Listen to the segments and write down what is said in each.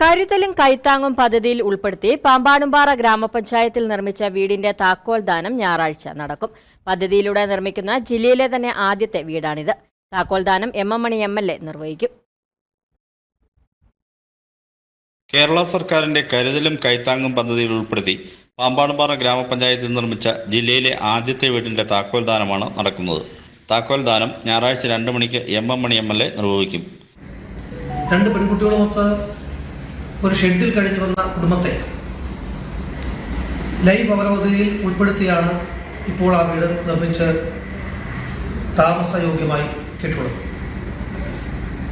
കരുതലും കൈത്താങ്ങും പദ്ധതിയിൽ ഉൾപ്പെടുത്തി പാമ്പാടുംപാറ ഗ്രാമപഞ്ചായത്തിൽ നിർമ്മിച്ച വീടിന്റെ താക്കോൽ ദാനം ഞായറാഴ്ച നടക്കും. പദ്ധതിയിലൂടെ നിർമ്മിക്കുന്ന ജില്ലയിലെ തന്നെ ആദ്യത്തെ വീടാണിത്. താക്കോൽ ദാനം M M Mani M L A നിർവഹിക്കും. കേരള സർക്കാരിന്റെ കരുതലും കൈത്താങ്ങും പദ്ധതിയിൽ ഉൾപ്പെടുത്തി പാമ്പാടുംപാറ ഗ്രാമപഞ്ചായത്തിൽ നിർമ്മിച്ച ജില്ലയിലെ ആദ്യത്തെ വീടിന്റെ താക്കോൽ ദാനമാണ് നടക്കുന്നത്. താക്കോൽ ദാനം ഞായറാഴ്ച രണ്ട് മണിക്ക് M M Mani M L A നിർവഹിക്കും. രണ്ട് പെൺകുട്ടികളുമൊത്ത് ഒരു ഷെഡിൽ കഴിഞ്ഞു വന്ന കുടുംബത്തെ ലൈവ് പൗരപദ്ധതിയിൽ ഉൾപ്പെടുത്തിയാണ് ഇപ്പോൾ ആ വീട് നിർമ്മിച്ച് താമസയോഗ്യമായി കിട്ടുള്ളത്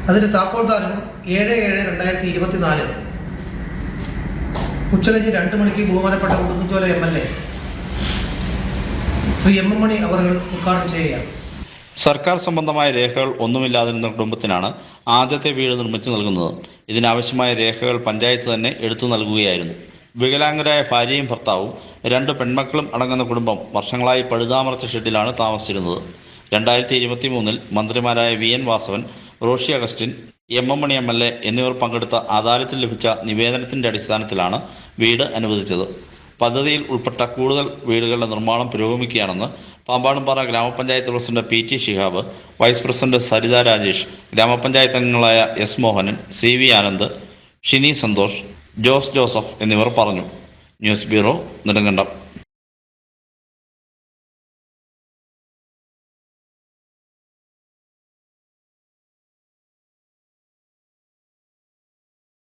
അതിന്റെ താക്കോൽദാനം ഏഴ് ഏഴ് രണ്ടായിരത്തി ഇരുപത്തിനാല് ഉച്ചകഴിഞ്ഞ് രണ്ട് മണിക്ക് ബഹുമാനപ്പെട്ട Udumbanchola M L A Shri M M Mani അവർ ഉദ്ഘാടനം ചെയ്യുകയാണ്. സർക്കാർ സംബന്ധമായ രേഖകൾ ഒന്നുമില്ലാതിരുന്ന കുടുംബത്തിനാണ് ആദ്യത്തെ വീട് നിർമ്മിച്ചു നൽകുന്നത്. ഇതിനാവശ്യമായ രേഖകൾ പഞ്ചായത്ത് തന്നെ എടുത്തു നൽകുകയായിരുന്നു. വികലാംഗരായ ഭാര്യയും ഭർത്താവും രണ്ട് പെൺമക്കളും അടങ്ങുന്ന കുടുംബം വർഷങ്ങളായി പഴുതാമറച്ച ഷെഡിലാണ് താമസിച്ചിരുന്നത്. രണ്ടായിരത്തി ഇരുപത്തി മൂന്നിൽ മന്ത്രിമാരായ V N Vasavan Roshy Augustine M M Mani M L A എന്നിവർ പങ്കെടുത്ത അദാലത്തിൽ ലഭിച്ച നിവേദനത്തിന്റെ അടിസ്ഥാനത്തിലാണ് വീട് അനുവദിച്ചത്. പദ്ധതിയിൽ ഉൾപ്പെട്ട കൂടുതൽ വീടുകളുടെ നിർമ്മാണം പുരോഗമിക്കുകയാണെന്ന് പാമ്പാടുംപാറ ഗ്രാമപഞ്ചായത്ത് president P T Shihab vice president Saritha Rajesh ഗ്രാമപഞ്ചായത്ത് അംഗങ്ങളായ S Mohanan C V Anand Shini Santhosh Jose Joseph എന്നിവർ പറഞ്ഞു. News bureau Nedumkandam.